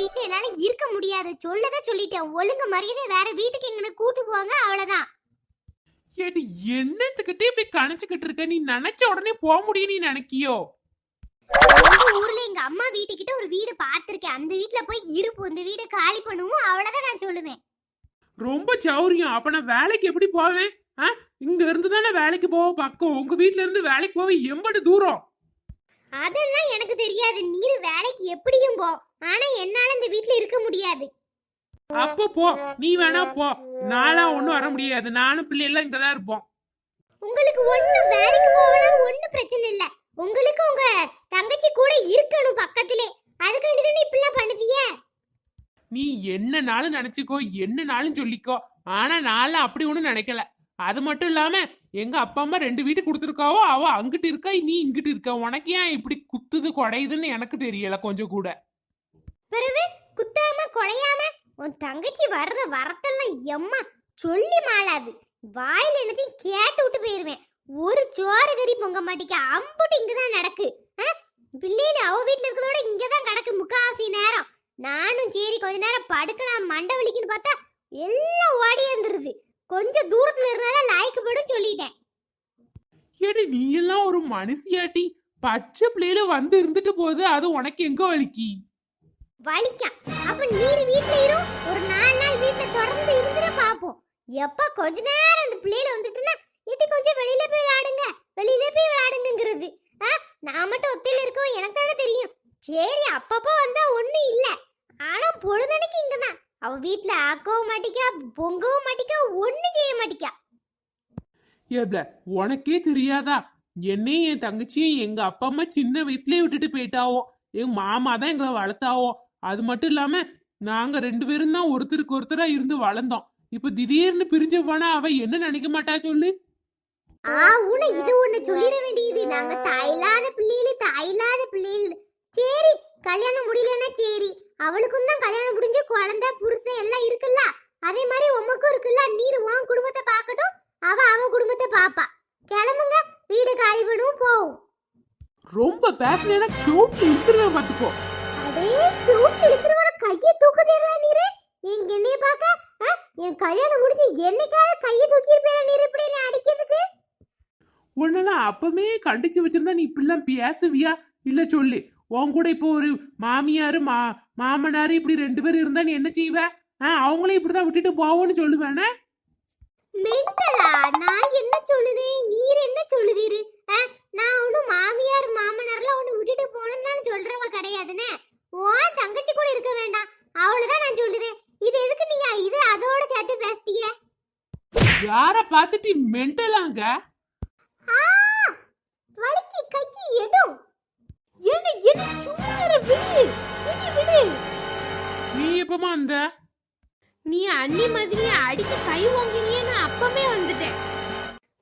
வீட்ல என்னால இருக்க முடியாது. சொல்லதான் சொல்லிட்டேன். ஒழுங்கு மரியாதை வேற வீட்டுக்கு எங்கன கூட்டு போங்க அவ்வளவுதான். ஏடி என்னத்துக்கிட்டே இப்படி கணச்சுக்கிட்டு இருக்க? நீ நினைச்ச உடனே போக முடியும் நீ நினைக்கியோ? எங்க ஊர்ல எங்க அம்மா வீட்டுக்கிட்ட ஒரு வீடு பார்த்திருக்கேன். அந்த வீட்ல போய் இருப்போம் இந்த வீடை காலி பண்ணுவோம் அவ்வளவுதான் நான் சொல்லுவேன். ரொம்ப சௌரியம் அப்ப நான் வேலைக்கு எப்படி போவேன்? இங்க இருந்து தானே வேலைக்கு போக பக்கம். உங்க வீட்ல இருந்து வேலைக்கு போக எம்பது தூரம். அதெல்லாம் எனக்கு தெரியாது. நீர் வேலைக்கு எப்படியும் போ. ஆனா என்னால இந்த வீட்ல இருக்க முடியாது. அப்ப போ. நீ வேணா போ. நாளா ஒண்ணும் வர முடியாது. நானும் பிள்ளைலாம் இங்கதான் இருப்போம். உங்களுக்கு ஒண்ணு வேலைக்கு போகலாம் ஒண்ணு பிரச்சனை இல்ல. உங்களுக்கு உங்க தங்கச்சி கூட இருக்கணும் பக்கத்திலே. அதுக்காண்டி தானே இப்படிலாம் பண்ணுதியே நீ என்னனாலும் நினைச்சுக்கோ என்னனாலும் சொல்லிக்கோ. ஆனா நான்லாம் அப்படி ஒண்ணும் நினைக்கல. அது மட்டும் இல்லாம எங்க அப்பா அம்மா ரெண்டு வீட்டு கொடுத்துருக்காவோ அவ அங்கிட்டு இருக்கா நீ இங்கிட்டு இருக்க. உனக்கு ஏன் இப்படி குத்துது குடையுதுன்னு எனக்கு தெரியல கொஞ்சம் கூட. பிறகு குத்தாம குழையாம உன் தங்கச்சி வர்றத வரத்தெல்லாம் எம்மா சொல்லி மாளாது. வாயில் என்னத்தையும் கேட்டு விட்டு போயிருவேன். ஒரு சோறு கறி பொங்க மாட்டிக்க. அம்புட்டு இங்கதான் நடக்கு. ஆ? பிள்ளையில அவ வீட்டுல இருக்கிறதோட இங்கதான் கிடக்கு முக்காவாசி நேரம். நானும் சரி கொஞ்ச நேரம் படுக்கலாம் மண்டை வலிக்குன்னு பார்த்தா எல்லாம் ஓடி இருந்துருது கொஞ்சம் தூரத்துல இருந்தாலும் லாய்க்கு படும் சொல்லிட்டேன். ஏடி நீ எல்லாம் ஒரு மனுஷியாட்டி. பச்சை பிள்ளையில வந்து இருந்துட்டு போகுது அது உனக்கு எங்க வலிக்கி? வலிக்கும். அப்ப நீர் வீட்ல இரும் ஒரு நாலு நாள் வீட்ல தொடர்ந்து இருந்துட பாப்போம். எப்ப கொஞ்ச நேரம் அந்த பிள்ளைல வந்துட்டுனா இட்டி கொஞ்சம் வெளியில போய் விளையாடுங்க வெளியில போய் விளையாடுங்கிறது நான் மட்டும் ஒத்தையில இருக்கோம் எனக்கு தானே தெரியும். சரி அப்பப்போ வந்தா ஒண்ணு இல்ல. அவ வீட்ல ஆக்கவும் மாட்டிக்கா பொங்கவும் மாட்டிக்கா ஒண்ணு செய்ய மாட்டிக்கா. ஏப்ல உனக்கே தெரியாதா? என்னையும் என் தங்கச்சியும் எங்க அப்பா அம்மா சின்ன வயசுலயே விட்டுட்டு போயிட்டாவோ? எங்க மாமா தான் எங்களை வளர்த்தாவோ? அது மட்டும் இல்லாம நாங்க ரெண்டு பேரும் தான் ஒருத்தருக்கு ஒருத்தரா இருந்து வளர்ந்தோம். இப்ப திடீர்னு பிரிஞ்சு போனா அவ என்ன நினைக்க மாட்டா சொல்லு? ஆ உன இது ஒண்ணு சொல்லிட வேண்டியது. நாங்க தாயில்லாத பிள்ளைகளு தாயில்லாத பிள்ளைகள். சரி கல்யாணம் முடியலன்னா சரி. அவளுக்கும் தான் கல்யாணம் முடிஞ்சு குழந்தை புருஷன் எல்லாம் இருக்குல்ல? அதே மாதிரி உமக்கும் இருக்குல்ல? நீர் உன் குடும்பத்தை பார்க்கட்டும். அவ அவன் குடும்பத்தை பாப்பா கிளம்புங்க. வீடு காலி பண்ணுவோம் போவோம். ரொம்ப பேசினேன்னா சோட்ல இருக்கிறத பாத்துக்கோ அடே சூட்டு இருக்கிறவன கையை தூக்குதேரா நீரு? எங்க என்னைய பார்க்க? என் கல்யாணம் முடிஞ்சு என்னைக்காவது கையை தூக்கி இருப்பேன் நீர் இப்படி என்னை அடிக்கிறதுக்கு? உன்னெல்லாம் அப்பமே கண்டிச்சு வச்சிருந்தா நீ இப்படிலாம் பேசுவியா? இல்ல சொல்லு. உன் கூட இப்போ ஒரு மாமியாரு மா மாமனாரு இப்படி ரெண்டு பேரும் இருந்தா நீ என்ன செய்வ? ஆ அவங்களையும் இப்படிதான் விட்டுட்டு போவோன்னு சொல்லுவேனே? மெண்டலா நான் என்ன சொல்லுதேன் நீர் என்ன சொல்லுதீரு நான் ஒன்றும் மாமியார் மாமனார்லாம் ஒன்று விட்டுட்டு போகணும்னு சொல்றவ கிடையாதுன்னு ஓ தங்கச்சி கூட இருக்க வேண்டாம். அவ்வளவுதான் நான் சொல்லுதேன் இது எதுக்கு நீங்க இது அதோட சேர்த்து பேசிட்டீங்க யார பார்த்துட்டு மென்டலாங்க ஆ வலிக்கு கைக்கு எடும் எப்பமா அந்த நீ அண்ணி மாதிரி அடிக்க கை வாங்கினியே நான் அப்பவே வந்துட்டேன்.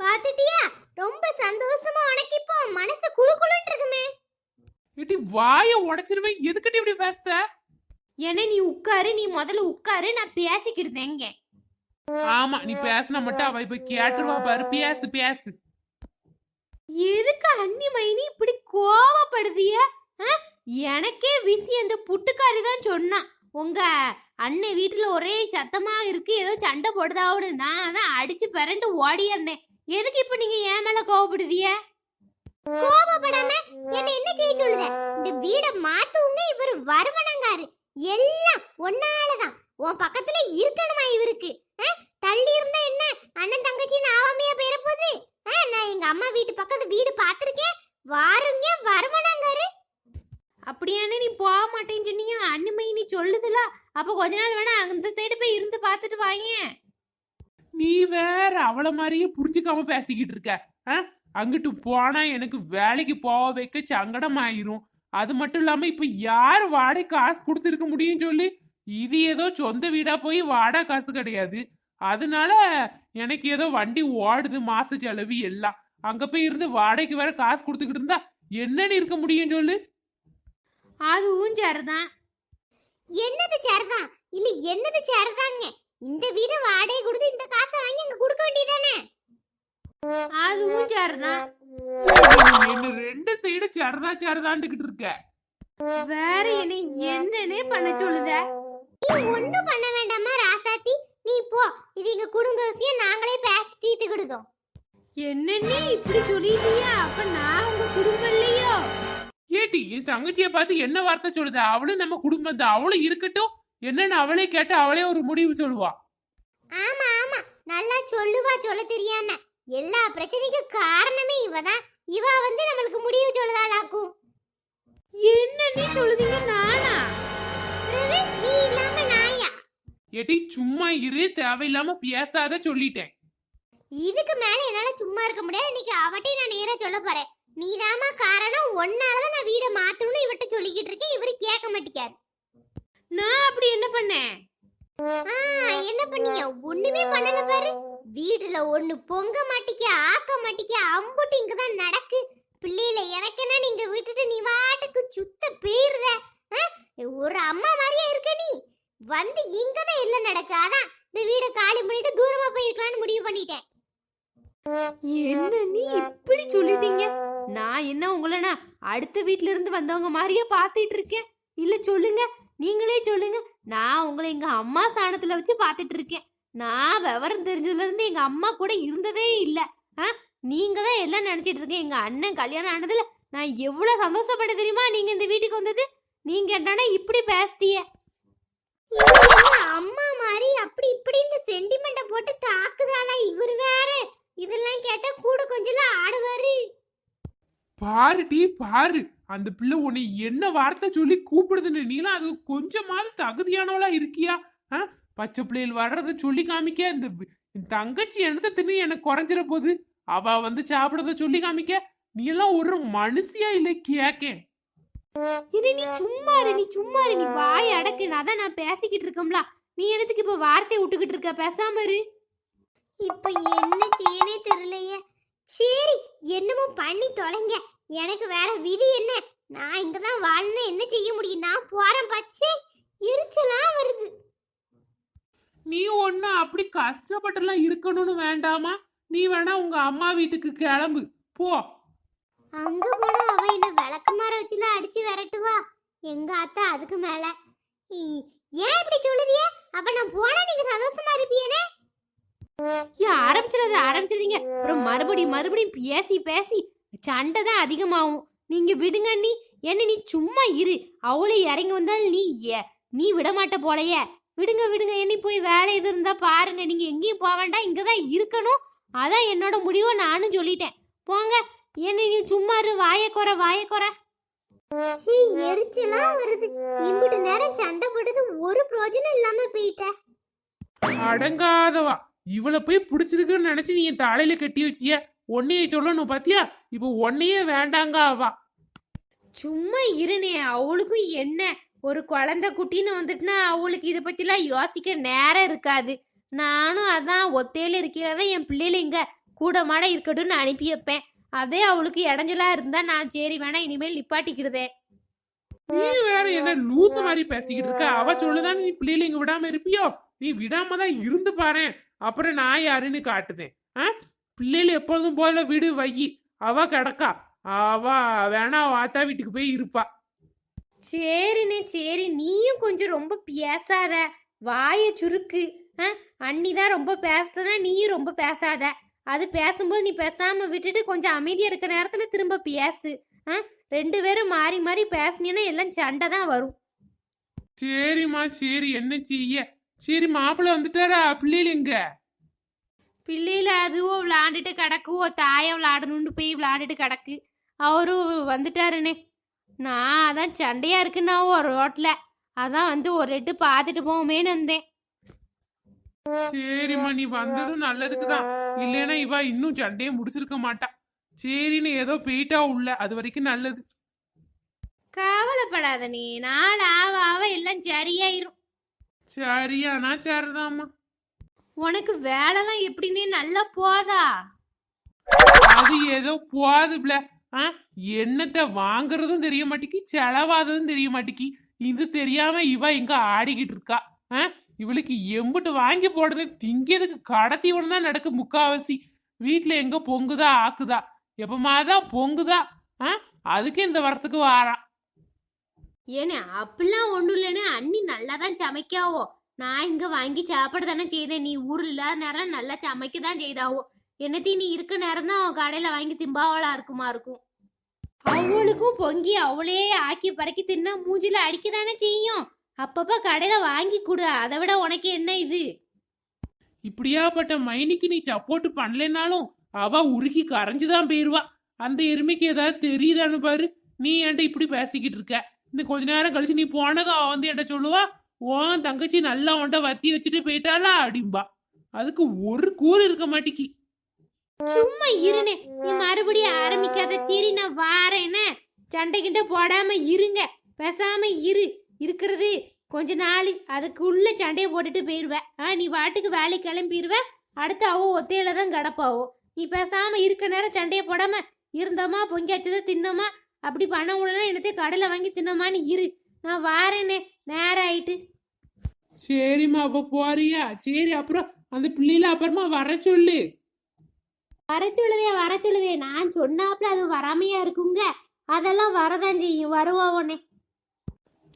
பாத்துட்டியா? ரொம்ப சந்தோஷமா உனக்கு இப்போ மனசு குளு குளுன்னு இருக்குமே. இட்டி வாய உடைச்சிருவேன் எதுக்கிட்ட இப்படி பேசுத என்ன நீ உட்காரு நீ முதல்ல உட்காரு நான் பேசிக்கிடுதேங்க ஆமா நீ பேசினா மட்டும் அவ இப்ப கேட்டுருவா பாரு பேசு பேசு. எதுக்கு அண்ணி மைனி இப்படி கோவப்படுதிய? எனக்கே விசி அந்த புட்டுக்காரி தான் சொன்னான் உங்க அண்ணன் வீட்டுல ஒரே சத்தமா இருக்கு. ஏதோ சண்டை போடுதாவோடு நான் அதான் அடிச்சு பிறண்டு ஓடி இருந்தேன் எதுக்கு இப்ப நீங்க ஏன் மேல கோவப்படுதிய கோபப்படாம என்ன என்ன செய்ய சொல்லுத? இந்த வீட மாத்துவங்க இவர் வருவனங்காரு எல்லாம் ஒன்னாலதான். உன் பக்கத்துல இருக்கணுமா இவருக்கு? தள்ளி இருந்தா என்ன? அண்ணன் தங்கச்சின்னு ஆவாமையா பேர போகுது நான் எங்க அம்மா வீட்டு பக்கத்து வீடு பார்த்திருக்கேன் வாருங்க வருவனங்காரு அப்படியானே நீ போக மாட்டேன்னு சொன்னியா. அண்ணுமை நீ சொல்லுதுல அப்ப கொஞ்ச நாள் வேணா அந்த சைடு போய் இருந்து பார்த்துட்டு வாங்க நீ வேற அவள மாதிரியே புரிஞ்சுக்காம பேசிக்கிட்டு இருக்க. ஆ? அங்கிட்டு போனா எனக்கு வேலைக்கு போக வைக்க சங்கடம் ஆயிரும் அது மட்டும் இல்லாம இப்ப யார் வாடகை காசு கொடுத்துருக்க முடியும் சொல்லி? இது ஏதோ சொந்த வீடா போய் வாடகை காசு கிடையாது. அதனால எனக்கு ஏதோ வண்டி ஓடுது மாச செலவு எல்லாம். அங்க போய் இருந்து வாடகைக்கு வேற காசு கொடுத்துக்கிட்டு இருந்தா என்னன்னு இருக்க முடியும் சொல்லு? அதுவும் சரிதான். என்னது சேர்தான் இல்ல என்னது சேர்தாங்க? இந்த வீட வாடகை கொடுத்து இந்த காசை வாங்கி அங்க கொடுக்க வேண்டியதானே? அதுவும் சரிதான். என்ன ரெண்டு சைடு சரதா சரதாண்டுகிட்டு இருக்க? வேற என்ன என்னன்னே பண்ண சொல்லுத? நீ ஒண்ணும் பண்ண வேண்டாமா ராசாத்தி? நீ போ. இது எங்க குடும்ப விஷயம் நாங்களே பேசி தீர்த்துக்கிடுதோம். என்னன்னே இப்படி சொல்லிட்டியா? அப்ப நான் உங்க குடும்பம் இல்லையோ? ஏட்டி என் தங்கச்சிய பார்த்து என்ன வார்த்தை சொல்லுது? அவளும் நம்ம குடும்பம் தான். அவளும் இருக்கட்டும். என்னன்னு அவளே கேட்டு அவளே ஒரு முடிவு சொல்லுவா. ஆமா ஆமா. நல்லா சொல்லுவா சொல்ல தெரியாம. எல்லா பிரச்சனைக்கும் காரணமே இவதான் இவ வந்து நம்மளுக்கு முடிவு சொல்லுதாளாக்கும். என்னன்னே சொல்லுதீங்க நானா? நீ இல்லாம நாயா? ஏட்டி சும்மா இரு. தேவையில்லாம பேசாத சொல்லிட்டேன். இதுக்கு மேல என்னால சும்மா இருக்க முடியாது. இன்னைக்கு அவட்டையும் நான் நேரா சொல்ல போறேன். நீதாம்மா காரணம். ஒன்னாலதான் நான் வீட மாத்தணும்னு இவட்ட சொல்லிக்கிட்டு இருக்கேன். இவரு கேட்க மாட்டேக்காரு நான் அப்படி என்ன பண்ணேன்? ஆ, என்ன பண்ணீங்க? ஒண்ணுமே பண்ணல பாரு. வீட்டுல ஒண்ணு பொங்க மாட்டிக்க ஆக்க மாட்டிக்க அம்புட்டு இங்கதான் நடக்கு. பிள்ளையில எனக்கு என்ன? நீங்க விட்டுட்டு நீ வாட்டுக்கு சுத்த போயிருத. ஒரு அம்மா மாதிரியா இருக்க நீ. வந்து இங்கதான் எல்லாம் நடக்கு. அதான் இந்த வீட காலி பண்ணிட்டு தூரமா போயிருக்கலாம்னு முடிவு பண்ணிட்டேன். என்ன நீ இப்படி சொல்லிட்டீங்க? நான் என்ன உங்களனா அடுத்த வீட்ல இருந்து வந்தவங்க மாதிரியே பாத்துட்டு இருக்கேன் இல்ல சொல்லுங்க நீங்களே சொல்லுங்க. நான் உங்களை எங்க அம்மா ஸ்தானத்துல வச்சு பாத்துட்டு இருக்கேன் நான் விவரம் தெரிஞ்சதுல இருந்து எங்க அம்மா கூட இருந்ததே இல்ல. நீங்க தான் எல்லாம் நினைச்சிட்டு இருக்கேன் எங்க அண்ணன் கல்யாணம் ஆனதுல நான் எவ்வளவு சந்தோஷப்பட தெரியுமா? நீங்க இந்த வீட்டுக்கு வந்தது? நீங்க என்னன்னா இப்படி பேசுதிய அம்மா மாதிரி அப்படி இப்படின்னு சென்டிமெண்ட போட்டு தாக்குதாளா? இவர் வேற. இதெல்லாம் கேட்டா கூட கொஞ்சம் ஆடுவாரு. பாருடி பாரு. அந்த பிள்ளை உன்னை என்ன வார்த்தை சொல்லி கூப்பிடுதுன்னு நீலாம் அது கொஞ்சமாவது தகுதியானவளா இருக்கியா? பச்சை பிள்ளைகள் வர்றத சொல்லி காமிக்க இந்த தங்கச்சி என்னத்தை தின்னு எனக்கு குறைஞ்சிட போகுது அவ வந்து சாப்பிடறத சொல்லி காமிக்க. நீ எல்லாம் ஒரு மனுஷியா இல்லை கேக்கேன் இது நீ சும்மா நீ சும்மா இரு நீ வாய் அடக்கு. நான் பேசிக்கிட்டு இருக்கோம்ல. நீ என்னத்துக்கு இப்ப வார்த்தையை விட்டுக்கிட்டு இருக்க? பேசாம இரு. இப்ப என்ன செய்யனே தெரியலையே. சரி என்னமோ பண்ணி தொலைங்க. எனக்கு வேற விதி என்ன? நான் இங்கதான் வாழணும் என்ன செய்ய முடியும்? நான் போறேன் பச்சை. எரிச்சலா வருது. நீ ஒண்ணு அப்படி கஷ்டப்பட்டுலாம் இருக்கணும்னு வேண்டாமா? நீ வேணா உங்க அம்மா வீட்டுக்கு கிளம்பு. போ. அங்க போனா அவ என்ன விளக்குமார வச்சுல அடிச்சு விரட்டுவா? எங்க அத்தா அதுக்கு மேல. ஏன் இப்படி சொல்லுதியே? அப்ப நான் போனா நீங்க சந்தோஷமா இருப்பீனே ஏன் ஆரம்பிச்சிடாத ஆரம்பிச்சிருந்தீங்க அப்புறம் மறுபடியும் மறுபடியும் பேசி பேசி சண்டை தான் அதிகமாகும். நீங்க விடுங்க நீ என்ன நீ சும்மா இரு. அவளே இறங்கி வந்தால் நீ ஏ- நீ விட மாட்ட போலையே. விடுங்க விடுங்க. என்ன போய் வேலை எது இருந்தா பாருங்க. நீங்க எங்கேயும் போக வேண்டாம். இங்கதான் இருக்கணும். அதான் என்னோட முடிவை நானும் சொல்லிட்டேன். போங்க. என்ன நீ சும்மா இரு. வாய குறை வாய குறை. சீ எரிச்சலா வருது. இம்பிட்டு நேரம் சண்டை போட்டது ஒரு பிரயோஜனம் இல்லாம போயிட்ட. அடங்காதவா. இவளை போய் பிடிச்சிருக்குன்னு நினைச்சு நீ என் தலையில கட்டி வச்சிய. உன்னைய சொல்லணும் பாத்தியா? இப்போ உன்னையே வேண்டாங்க அவா. சும்மா இருனே அவளுக்கும் என்ன? ஒரு குழந்தை குட்டின்னு வந்துட்டுனா அவளுக்கு இதை பத்திலாம் யோசிக்க நேரம் இருக்காது. நானும் அதான் ஒத்தையில இருக்கிறதா என் பிள்ளைல இங்க கூட மாட இருக்கட்டும்னு அனுப்பி வைப்பேன். அதே அவளுக்கு இடைஞ்சலா இருந்தா நான் சரி வேணா இனிமேல் நிப்பாட்டிக்கிடுதே. நீ வேற என்ன லூசு மாதிரி பேசிக்கிட்டு இருக்க? அவ சொல்லுதான் நீ பிள்ளைகளை இங்க விடாம இருப்பியோ? நீ விடாம தான் இருந்து பாரு அப்புறம் நான் யாருன்னு காட்டுதேன். ஆ? பிள்ளைகள் எப்பொழுதும் போல வீடு வை அவ கிடக்கா. அவ வேணா வாத்தா வீட்டுக்கு போய் இருப்பா. சரிண்ணே சரி. நீயும் கொஞ்சம் ரொம்ப பேசாத. வாய சுருக்கு. அண்ணி தான் ரொம்ப பேசுதுன்னா நீயும் ரொம்ப பேசாத. அது பேசும்போது நீ பேசாம விட்டுட்டு கொஞ்சம் அமைதியா இருக்க நேரத்துல திரும்ப பேசு. ரெண்டு பேரும் மாறி மாறி பேசுனீங்கன்னா எல்லாம் சண்டை தான் வரும். சரிம்மா சரி. என்ன செய்ய? சரி மாப்பிள்ளை வந்துட்டாரா? பிள்ளைகள் எங்க? பிள்ளையில அதுவோ விளாண்டுட்டு கிடக்குவோ தாயை விளாடணும்னு போய் விளாண்டுட்டு கிடக்கு. அவரும் வந்துட்டாருண்ணே நான் அதான் சண்டையா இருக்குன்னா ஒரு ரோட்ல. அதான் வந்து ஒரு எட்டு பார்த்துட்டு போவோமேன்னு வந்தேன். சரிம்மா நீ வந்ததும் நல்லதுக்கு தான் இல்லைன்னா இவ இன்னும் சண்டையை முடிச்சிருக்க மாட்டா. சரின்னு ஏதோ போயிட்டா உள்ள. அது வரைக்கும் நல்லது. கவலைப்படாத நீ. நாள் ஆவ ஆவ எல்லாம் சரியாயிரும். சரியானா சரிதாம்மா. உனக்கு வேலைலாம் எப்படின்னே நல்லா போதா? அது ஏதோ போதுப்ல ஆ என்னத்த வாங்குறதும் தெரிய மாட்டேக்கி செலவாததும் தெரிய மாட்டேக்கி. இது தெரியாம இவ இங்க ஆடிக்கிட்டு இருக்கா. ஆ இவளுக்கு எம்புட்டு வாங்கி போடுறது திங்கிறதுக்கு கடத்தி ஒன்று தான் நடக்கு முக்காவாசி. வீட்டில் எங்க பொங்குதா ஆக்குதா? எப்பமாதான் பொங்குதா? ஆ அதுக்கு இந்த வரத்துக்கு வாரா. ஏனே அப்படிலாம் ஒன்றும் இல்லைன்னு அண்ணி நல்லா தான் சமைக்காவோ. நான் இங்க வாங்கி சாப்பிட தானே செய்தேன். நீ ஊர் இல்லாத நேரம் நல்லா சமைக்க தான் செய்தாவோ. என்னத்தையும் நீ இருக்க நேரம் தான் அவன் கடையில வாங்கி திம்பாவளா இருக்குமா இருக்கும். அவளுக்கும் பொங்கி அவளே ஆக்கி பறக்கி தின்னா மூஞ்சில அடிக்க தானே செய்யும். அப்பப்ப கடையில வாங்கி கொடு. அதை விட உனக்கு என்ன இது? இப்படியாப்பட்ட மைனிக்கு நீ சப்போர்ட் பண்ணலைனாலும் அவ உருகி கரைஞ்சுதான் போயிருவா. அந்த எருமைக்கு ஏதாவது தெரியுதான்னு பாரு. நீ ஏன்ட்ட இப்படி பேசிக்கிட்டு இருக்க? இந்த கொஞ்ச நேரம் கழிச்சு நீ போனதும் அவன் வந்து என்கிட்ட சொல்லுவா ஓன் தங்கச்சி நல்லா உன்ட்ட வத்தி வச்சுட்டு போயிட்டாளா? அப்படிம்பா. அதுக்கு ஒரு கூறு இருக்க மாட்டிக்கு. சும்மா இருனே. நீ மறுபடியும் ஆரம்பிக்காத. சரி நான் வாரேனே. சண்டை கிட்ட போடாம இருங்க. பேசாம இரு. இருக்கிறது கொஞ்ச நாள். அதுக்குள்ள சண்டையை போட்டுட்டு போயிடுவேன் ஆ நீ வாட்டுக்கு வேலைக்கு கிளம்பிடுவ அடுத்து அவ ஒத்தையில தான் கிடப்பாவோ. நீ பேசாம இருக்க நேரம் சண்டையை போடாம இருந்தோமா? பொங்கி வச்சதை தின்னோமா? அப்படி பண்ண முடியல என்னத்தையும் கடையில வாங்கி தின்னோமான்னு இரு. நான் வாரேனே நேரம் ஆயிட்டு சரிம்மா அப்ப போறியா? சரி அப்புறம் அந்த பிள்ளைல அப்புறமா வர சொல்லு. வர சொல்லுதே வர சொல்லுதே. நான் சொன்னாப்புல அது வராமையா இருக்குங்க. அதெல்லாம் வரதான் செய்யும் வருவா உடனே.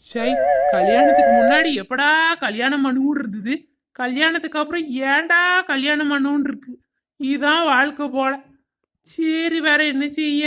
சை கல்யாணத்துக்கு முன்னாடி எப்படா கல்யாணம் பண்ணுன்னு இருந்தது கல்யாணத்துக்கு அப்புறம் ஏன்டா கல்யாணம் பண்ணுன்னு இருக்கு இதான் வாழ்க்கை போல. சரி வேற என்ன செய்ய?